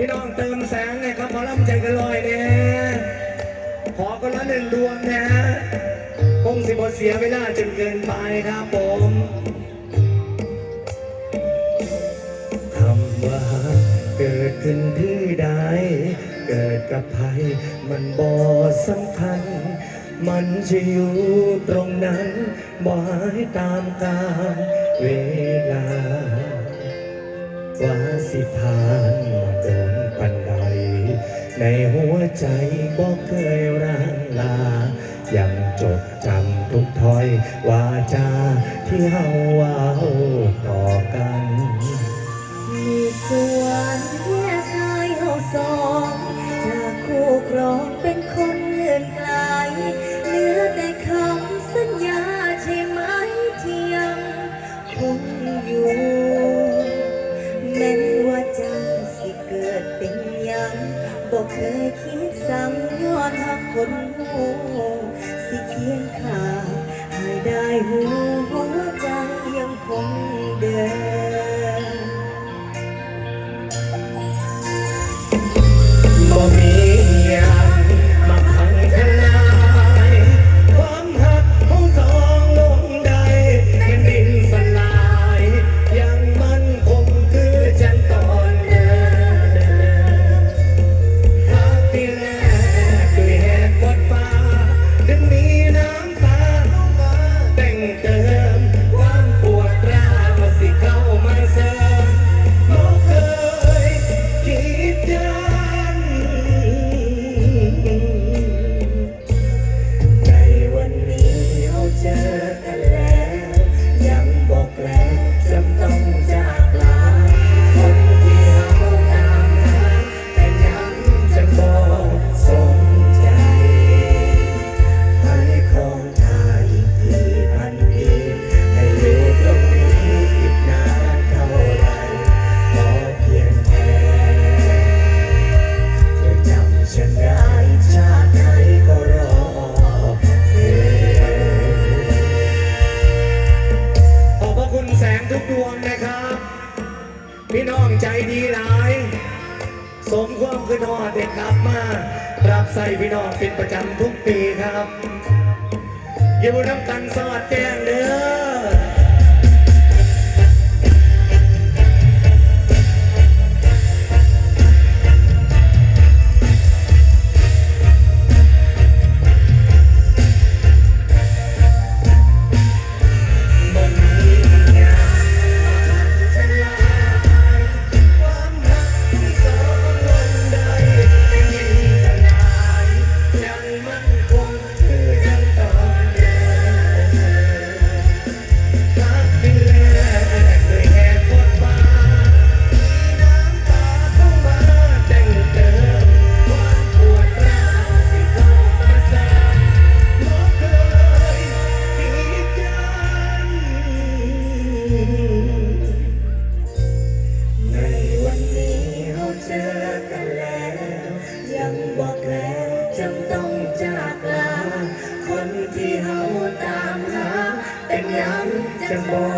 พี่น้องเติมแสงเนี่ครับหมอลำใจกันลอยเนี่ยขอคนละหนึ่งดวงนะฮะคงสิบเสียเวลาจนเกินไปครับผมคำว่าเกิดขึ้นที่ใดเกิดกับใครมันบ่สำคัญ มันจะอยู่ตรงนั้นบ่ให้ตามกาลเวลาว่าสิผ่าน ในหัวใจบอกเคยร่างลา ยังจดจำทุกถ้อยวาจาที่เฮาว่าต่อกัน มีส่วนที่ชายเฮาสอน บอกเคยคิดสั่งย้อนหักคนหูสิเคียงข้างให้ได้หู สมความคืนหอดเด็กครับมารับใส่พี่น้องเป็นประจำทุกปีครับ อยู่น้ำกันสอดแจ้งเด้อ ยั